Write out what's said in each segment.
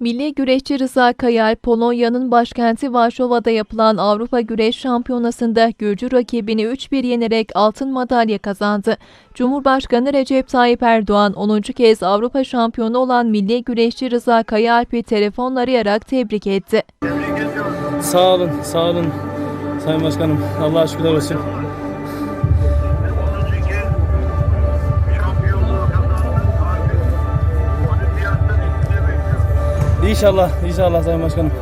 Milli güreşçi Rıza Kayal, Polonya'nın başkenti Varşova'da yapılan Avrupa Güreş Şampiyonası'nda Gürcü rakibini 3-1 yenerek altın madalya kazandı. Cumhurbaşkanı Recep Tayyip Erdoğan 10. kez Avrupa şampiyonu olan milli güreşçi Rıza Kayalp'i telefonla arayarak tebrik etti. Sağ olun, sağ olun Sayın Başkanım. Allah'a şükürler olsun. İnşallah, inşallah Sayın Başkanım.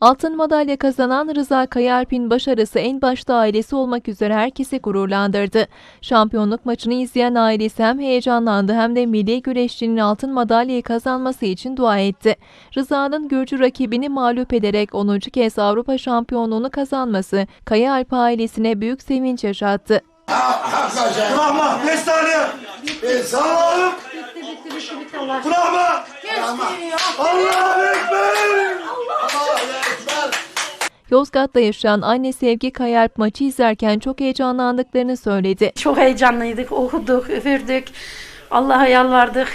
Altın madalya kazanan Rıza Kayalp'in başarısı en başta ailesi olmak üzere herkesi gururlandırdı. Şampiyonluk maçını izleyen ailesi hem heyecanlandı hem de milli güreşçinin altın madalyayı kazanması için dua etti. Rıza'nın Gürcü rakibini mağlup ederek 10. kez Avrupa şampiyonluğunu kazanması Kayalp ailesine büyük sevinç yaşattı. Bırakma. 5 saniye. Sağ olun. Bitti Allah. Yozgat'ta yaşayan anne Sevgi Kayalp maçı izlerken çok heyecanlandıklarını söyledi. Çok heyecanlıydık, okuduk, üfürdük. Allah'a yalvardık.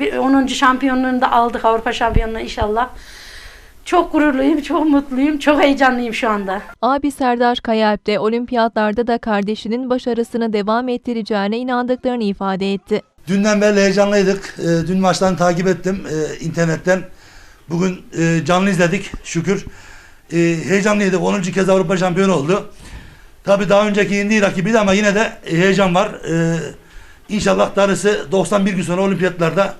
Bir 10. şampiyonluğunu da aldık Avrupa şampiyonluğu inşallah. Çok gururluyum, çok mutluyum, çok heyecanlıyım şu anda. Abi Serdar Kayalp de olimpiyatlarda da kardeşinin başarısını devam ettireceğine inandıklarını ifade etti. Dünden beri heyecanlıydık. Ee, Dün maçtan takip ettim e, internetten. Bugün e, canlı izledik şükür. E, Heyecanlıydık. 10. kez Avrupa şampiyonu oldu. Tabii daha önceki yendiği rakibiydi ama yine de heyecan var. E, İnşallah darısı 91 gün sonra olimpiyatlarda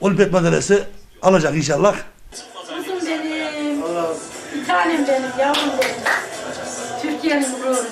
olimpiyat madalyası alacak inşallah. Kızım benim, bir tanem benim, yavrum benim. Türkiye'nin gururu,